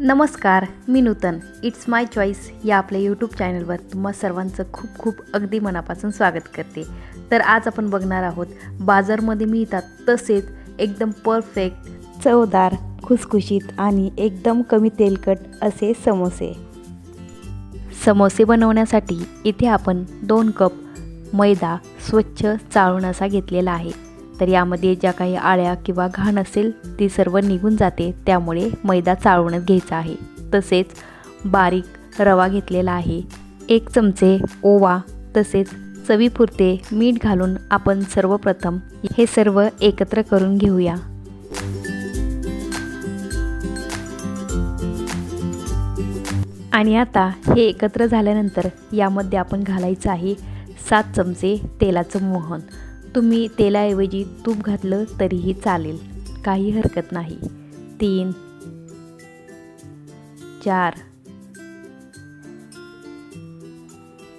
नमस्कार मी नूतन. It's my choice या आपल्या यूट्यूब चॅनलवर तुम्हा सर्वांचं खूप खूप अगदी मनापासून स्वागत करते. तर आज आपण बघणार आहोत बाजारमध्ये मिळतात तसेच एकदम परफेक्ट चवदार खुसखुशीत आणि एकदम कमी तेलकट असे समोसे. समोसे बनवण्यासाठी इथे आपण दोन कप मैदा स्वच्छ चाळून असा घेतलेला आहे. तर यामध्ये ज्या काही आळ्या किंवा घाण असेल ती सर्व निघून जाते. त्यामुळे मैदा चाळूनच घ्यायचा आहे. तसेच बारीक रवा घेतलेला आहे. एक चमचे ओवा तसेच चवीपुरते मीठ घालून आपण सर्वप्रथम हे सर्व एकत्र करून घेऊया. आणि आता हे एकत्र झाल्यानंतर यामध्ये आपण घालायचं आहे सात चमचे तेलाचं मोहन. तुम्ही तेलाऐवजी तूप घातलं तरीही चालेल. काही हरकत नाही. तीन चार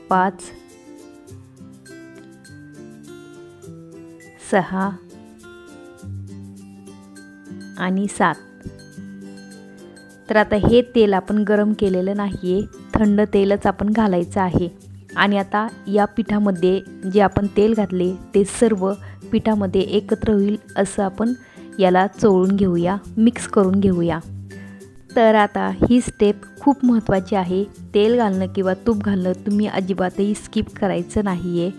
पाच सहा आणि सात. तर आता हे तेल आपण गरम केलेलं नाही आहे थंड तेलच आपण घालायचं आहे. आणि आता या पिठामध्ये जे आपण तेल घातले ते सर्व पिठामध्ये एकत्र होईल असं आपण याला चोळून घेऊया मिक्स करून घेऊया. तर आता ही स्टेप खूप महत्त्वाची आहे. तेल घालणं किंवा तूप घालणं तुम्ही अजिबातही स्किप करायचं नाही आहे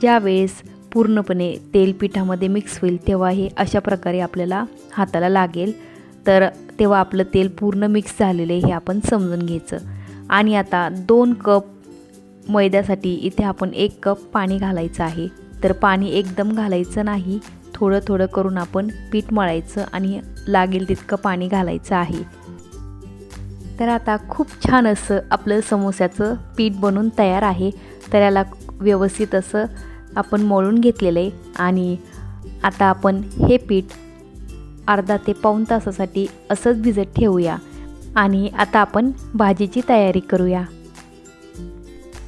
ज्यावेळेस पूर्णपणे तेल पिठामध्ये मिक्स होईल तेव्हा हे अशा प्रकारे आपल्याला हाताला लागेल. तर तेव्हा आपलं तेल पूर्ण मिक्स झालेलं आहे हे आपण समजून घ्यायचं. आणि आता दोन कप मैद्यासाठी इथे आपण एक कप पाणी घालायचं आहे. तर पाणी एकदम घालायचं नाही थोडं थोडं करून आपण पीठ मळायचं आणि लागेल तितकं पाणी घालायचं आहे. तर आता खूप छान असं आपलं समोस्याचं पीठ बनून तयार आहे. तर याला व्यवस्थित असं आपण मळून घेतलेलं आहे आणि आता आपण हे पीठ अर्धा ते पाऊण तासासाठी असंच भिजत ठेवूया. आणि आता आपण भाजीची तयारी करूया.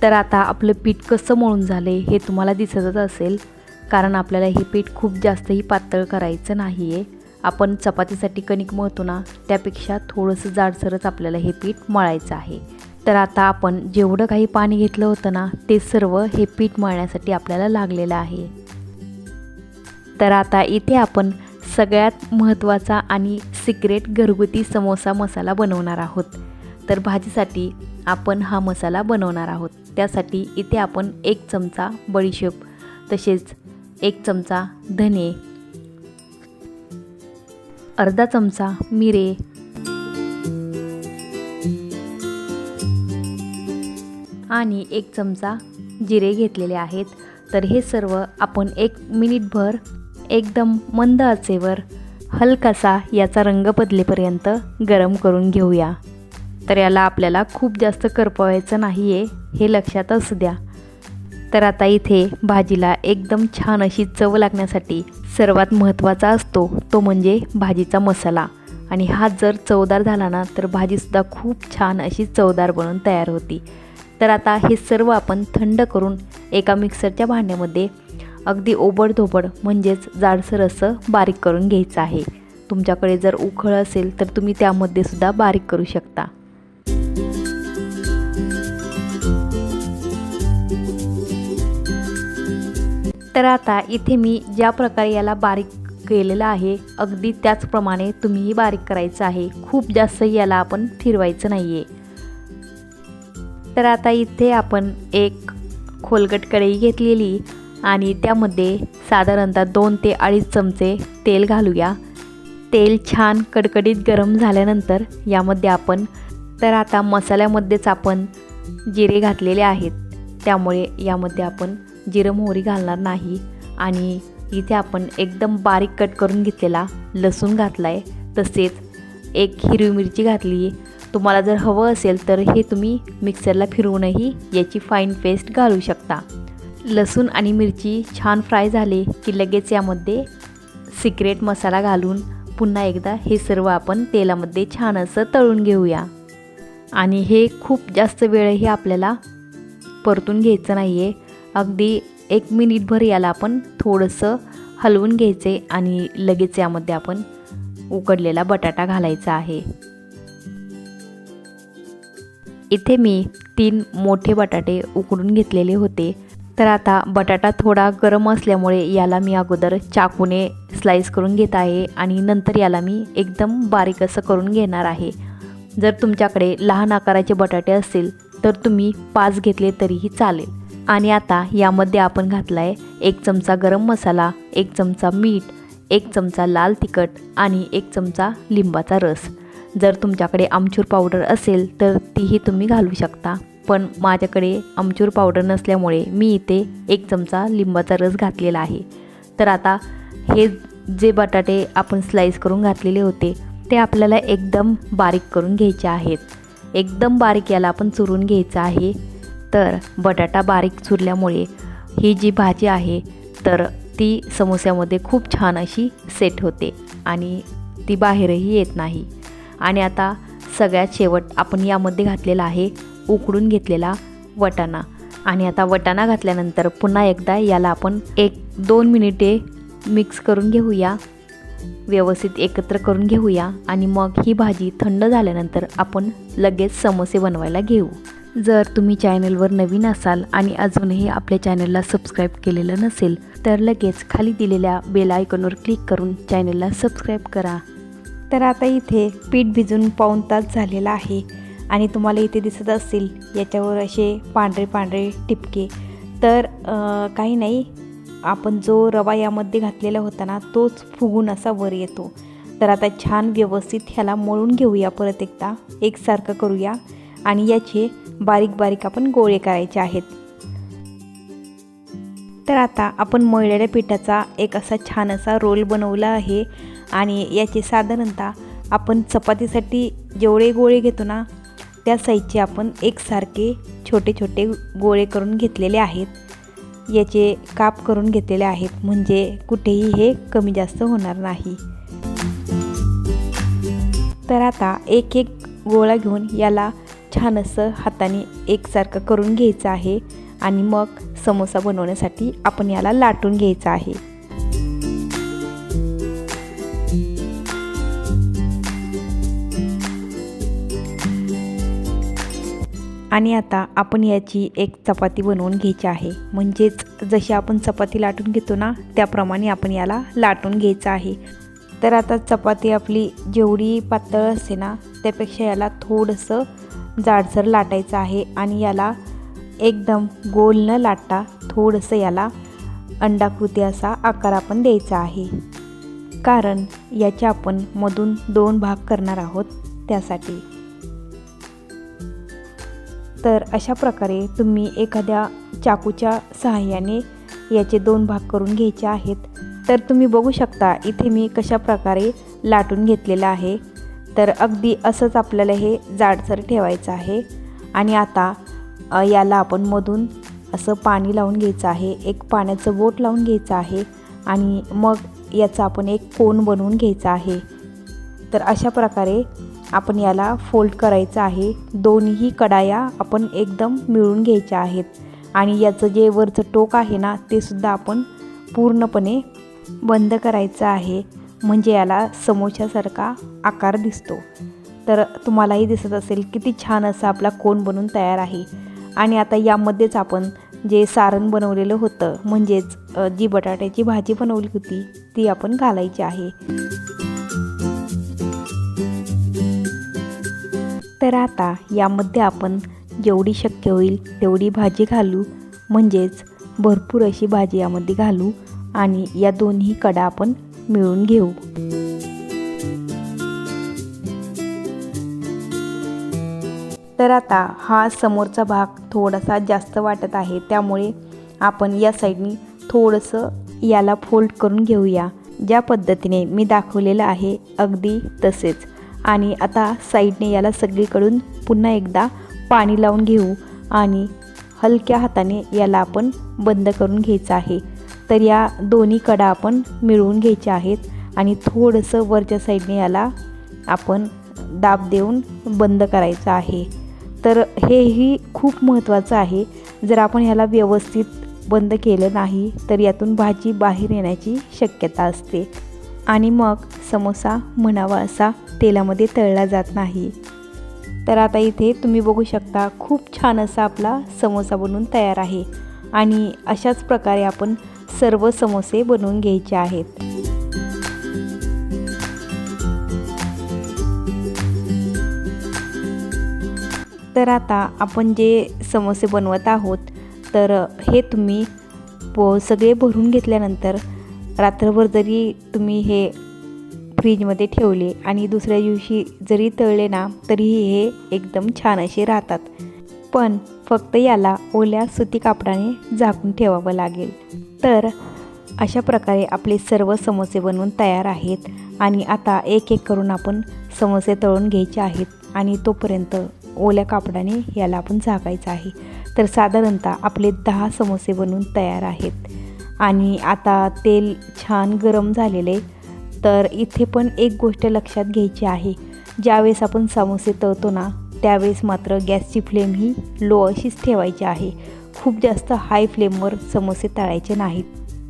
तर आता आपलं पीठ कसं मळून झालं आहे हे तुम्हाला दिसतच असेल कारण आपल्याला हे पीठ खूप जास्तही पातळ करायचं नाही आहे आपण चपातीसाठी कणिक मळतो ना त्यापेक्षा थोडंसं जाडसरच आपल्याला हे पीठ मळायचं आहे. तर आता आपण जेवढं काही पाणी घेतलं होतं ना ते सर्व हे पीठ मळण्यासाठी आपल्याला लागलेलं आहे. तर आता इथे आपण सगळ्यात महत्त्वाचा आणि सिक्रेट घरगुती समोसा मसाला बनवणार आहोत. तर भाजीसाठी आपण हा मसाला बनवणार आहोत. त्यासाठी इथे आपण एक चमचा बडीशेप तसेच एक चमचा धने अर्धा चमचा मिरे आणि एक चमचा जिरे घेतलेले आहेत. तर हे सर्व आपण एक मिनिटभर एकदम मंद आचेवर हलकासा याचा रंग बदलेपर्यंत गरम करून घेऊया. तर याला आपल्याला खूप जास्त करपवायचं नाही आहे हे लक्षात असू द्या. तर आता इथे भाजीला एकदम छान अशी चव लागण्यासाठी सर्वात महत्त्वाचा असतो तो म्हणजे भाजीचा मसाला. आणि हा जर चवदार झाला ना तर भाजीसुद्धा खूप छान अशी चवदार बनून तयार होती. तर आता हे सर्व आपण थंड करून एका मिक्सरच्या भांड्यामध्ये अगदी ओबडधोबड म्हणजेच जाडसर असं बारीक करून घ्यायचं आहे. तुमच्याकडे जर उखळ असेल तर तुम्ही त्यामध्ये सुद्धा बारीक करू शकता. तर आता इथे मी ज्या प्रकारे याला बारीक केलेलं आहे अगदी त्याचप्रमाणे तुम्हीही बारीक करायचं आहे. खूप जास्त याला आपण फिरवायचं नाही आहे तर आता इथे आपण एक खोलगट कढई घेतलेली. आणि त्यामध्ये साधारणतः दोन ते अडीच चमचे तेल घालूया. तेल छान कडकडीत गरम झाल्यानंतर यामध्ये आपण तर आता मसाल्यामध्येच आपण जिरे घातलेले आहेत. त्यामुळे यामध्ये आपण जिरं मोहरी घालणार नाही. आणि इथे आपण एकदम बारीक कट करून घेतलेला लसूण घातला आहे तसेच एक हिरवी मिरची घातली. तुम्हाला जर हवं असेल तर हे तुम्ही मिक्सरला फिरवूनही याची फाईन पेस्ट घालू शकता. लसूण आणि मिरची छान फ्राय झाले की लगेच यामध्ये सिक्रेट मसाला घालून पुन्हा एकदा हे सर्व आपण तेलामध्ये छान असं तळून घेऊया. आणि हे खूप जास्त वेळही आपल्याला परतून घ्यायचं नाही आहे अगदी एक मिनिटभर याला आपण थोडंसं हलवून घ्यायचे आणि लगेच यामध्ये आपण उकडलेला बटाटा घालायचा आहे. इथे मी तीन मोठे बटाटे उकडून घेतलेले होते. तर आता बटाटा थोडा गरम असल्यामुळे याला मी अगोदर चाकूने स्लाईस करून घेत आहे आणि नंतर याला मी एकदम बारीक असं करून घेणार आहे. जर तुमच्याकडे लहान आकाराचे बटाटे असतील तर तुम्ही पाच घेतले तरीही चालेल. आणि आता यामध्ये आपण घातला आहे एक चमचा गरम मसाला एक चमचा मीठ एक चमचा लाल तिखट आणि एक चमचा लिंबाचा रस. जर तुमच्याकडे आमचूर पावडर असेल तर तीही तुम्ही घालू शकता. पण माझ्याकडे आमचूर पावडर नसल्यामुळे मी इथे एक चमचा लिंबाचा रस घातलेला आहे. तर आता हे जे बटाटे आपण स्लाईस करून घातलेले होते ते आपल्याला एकदम बारीक करून घ्यायचे आहेत. एकदम बारीक याला आपण चुरून घ्यायचं आहे. तर बटाटा बारीक चुरल्यामुळे ही जी भाजी आहे तर ती समोस्यामध्ये खूप छान अशी सेट होते आणि ती बाहेरही येत नाही. आणि आता सगळ्यात शेवट आपण यामध्ये घातलेला आहे उकडून घेतलेला वटाणा. आणि आता वटाणा घातल्यानंतर पुन्हा एकदा याला आपण एक दोन मिनिटे मिक्स करून घेऊया. व्यवस्थित एकत्र करून घेऊया. आणि मग ही भाजी थंड झाल्यानंतर आपण लगेच समोसे बनवायला घेऊ. जर तुम्ही चॅनलवर नवीन असाल आणि अजूनही आपल्या चॅनलला सबस्क्राईब केलेलं नसेल तर लगेच खाली दिलेल्या बेल आयकॉनवर क्लिक करून चॅनलला सबस्क्राईब करा. तर आता इथे पीठ भिजून पाऊन तास झालेला आहे. आणि तुम्हाला इथे दिसत असतील याच्यावर असे पांढरे पांढरे टिपके. तर काही नाही. आपण जो रवा यामध्ये घातलेला होता ना तोच फुगून असा वर येतो. तर आता छान व्यवस्थित ह्याला मळून घेऊया परत एकदा. एकसारखं करूया. आणि याचे बारीक बारीक आपण गोळे करायचे आहेत. तर आता आपण मळलेल्या पिठाचा एक असा छान असा रोल बनवला आहे. आणि याचे साधारणतः आपण चपातीसाठी जेवढे गोळे घेतो ना त्या साईजचे आपण एकसारखे छोटे छोटे गोळे करून घेतलेले आहेत. याचे काप करून घेतलेले आहेत. म्हणजे कुठेही हे कमी जास्त होणार नाही. तर आता एक एक गोळा घेऊन याला छान असं हाताने एकसारखं करून घ्यायचं आहे. आणि मग समोसा बनवण्यासाठी आपण याला लाटून घ्यायचं आहे. आणि आता आपण याची एक चपाती बनवून घ्यायची आहे. म्हणजेच जशी आपण चपाती लाटून घेतो ना त्याप्रमाणे आपण याला लाटून घ्यायचं आहे. तर आता चपाती आपली जेवढी पातळ असते ना त्यापेक्षा याला थोडंसं जाडसर लाटायचं आहे आणि याला एकदम गोल न लाटता थोडंसं याला अंडाकृती असा आकार आपण द्यायचा आहे. कारण याचे आपण मधून दोन भाग करणार आहोत त्यासाठी. तर अशा प्रकारे तुम्ही एखाद्या चाकूच्या सहाय्याने याचे दोन भाग करून घ्यायचे आहेत. तर तुम्ही बघू शकता इथे मी कशा प्रकारे लाटून घेतलेलं आहे. तर अगदी असंच आपल्याला हे जाडसर ठेवायचं आहे. आणि आता याला आपण मधून असं पाणी लावून घ्यायचं आहे. एक पाण्याचं बोट लावून घ्यायचं आहे. आणि मग याचा आपण एक कोन बनवून घ्यायचा आहे. तर अशा प्रकारे आपण याला फोल्ड करायचं आहे. दोन्ही कडाया आपण एकदम मिळून घ्यायच्या आहेत. आणि याचं जे वरचं टोक आहे ना ते सुद्धा आपण पूर्णपणे बंद करायचं आहे. म्हणजे याला समोशासारखा आकार दिसतो. तर तुम्हालाही दिसत असेल किती छान असा आपला कोण बनून तयार आहे. आणि आता यामध्येच आपण जे सारण बनवलेलं होतं म्हणजेच जी बटाट्याची भाजी बनवली होती ती आपण घालायची आहे. तर आता यामध्ये आपण जेवढी शक्य होईल तेवढी भाजी घालू. म्हणजेच भरपूर अशी भाजी यामध्ये घालू आणि या दोन्ही कडा आपण मिळून घेऊ. तर आता हा समोरचा भाग थोडासा जास्त वाटत आहे. त्यामुळे आपण या साईडनी थोडंसं याला फोल्ड करून घेऊया. ज्या पद्धतीने मी दाखवलेलं आहे अगदी तसेच. आणि आता साईडने याला सगळीकडून पुन्हा एकदा पाणी लावून घेऊ आणि हलक्या हाताने याला आपण बंद करून घ्यायचं आहे. तर या दोन्ही कडा आपण मिळवून घ्यायच्या आहेत आणि थोडंसं वरच्या साईडने याला आपण दाब देऊन बंद करायचं आहे. तर हेही खूप महत्त्वाचं आहे. जर आपण ह्याला व्यवस्थित बंद केलं नाही तर यातून भाजी बाहेर येण्याची शक्यता असते. आणि मग समोसा म्हणावा असा तेलामध्ये तळला जात नाही. तर आता इथे तुम्ही बघू शकता खूप छान असा आपला समोसा बनवून तयार आहे. आणि अशाच प्रकारे आपण सर्व समोसे बनवून घ्यायचे आहेत. तर आता आपण जे समोसे बनवत आहोत तर हे तुम्ही प सगळे भरून घेतल्यानंतर रात्रभर जरी तुम्ही हे फ्रीजमध्ये ठेवले आणि दुसऱ्या दिवशी जरी तळले ना तरीही हे एकदम छान असे राहतात. पण फक्त याला ओल्या सुती कापडाने झाकून ठेवावं लागेल. तर अशा प्रकारे आपले सर्व समोसे बनवून तयार आहेत आणि आता एक एक करून आपण समोसे तळून घ्यायचे आहेत आणि तोपर्यंत ओल्या कापडाने याला आपण झाकायचं आहे. तर साधारणतः आपले दहा समोसे बनवून तयार आहेत. आणि आता तेल छान गरम झालेले तर इथे पण एक गोष्ट लक्षात घ्यायची आहे. ज्यावेळेस आपण समोसे तळतो ना त्यावेळेस मात्र गॅसची फ्लेम ही लो अशीच ठेवायची आहे. खूप जास्त हाय फ्लेमवर समोसे तळायचे नाहीत.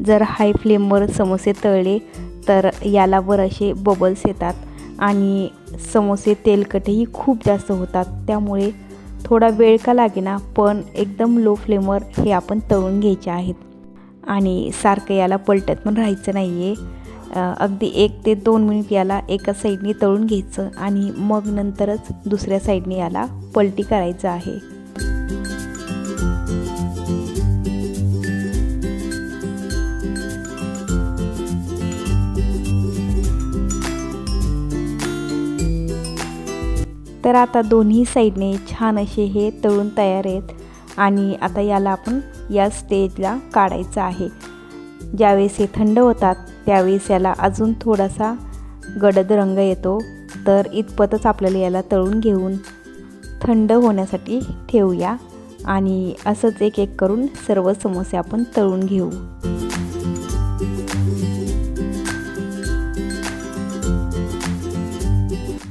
जर हाय फ्लेमवर समोसे तळले तर याला वर असे बबल्स येतात आणि समोसे तेलकटही खूप जास्त होतात. त्यामुळे थोडा वेळ का लागेना पण एकदम लो फ्लेमवर हे आपण तळून घ्यायचे आहेत. आणि सारखं याला पलटत पण राहायचं नाही आहे अगदी एक ते दोन मिनिट याला एका साईडने तळून घ्यायचं आणि मग नंतरच दुसऱ्या साईडने याला पलटी करायचं आहे. तर आता दोन्ही साईडने छान असे हे तळून तयार आहेत आणि आता याला आपण या स्टेजला काढायचं आहे. ज्यावेळेस हे थंड होतात त्यावेळेस याला अजून थोडासा गडद रंग येतो. तर इतपतच आपल्याला याला तळून घेऊन थंड होण्यासाठी ठेवूया. आणि असंच एक एक करून सर्व समोसे आपण तळून घेऊ.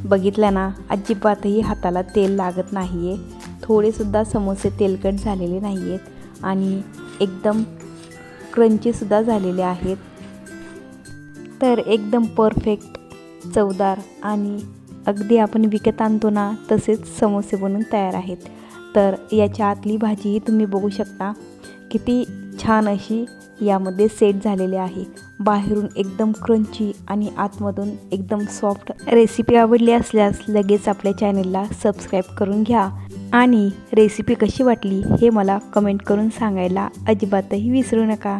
बघितलं ना अजिबातही हाताला तेल लागत नाही आहे थोडेसुद्धा समोसे तेलकट झालेले नाही आहेत आणि एकदम क्रंचीसुद्धा झालेले आहेत. तर एकदम परफेक्ट चवदार आणि अगदी आपण विकत आणतो ना तसेच समोसे बनून तयार आहेत. तर याच्या आतली भाजीही तुम्ही बघू शकता. किती छान अशी यामध्ये सेट झालेली आहे. बाहेरून एकदम क्रंची आणि आतमधून एकदम सॉफ्ट रेसिपी आवडली असल्यास लगेच आपल्या चॅनलला सबस्क्राईब करून घ्या. आणि रेसिपी कशी वाटली हे मला कमेंट करून सांगायला अजिबातही विसरू नका.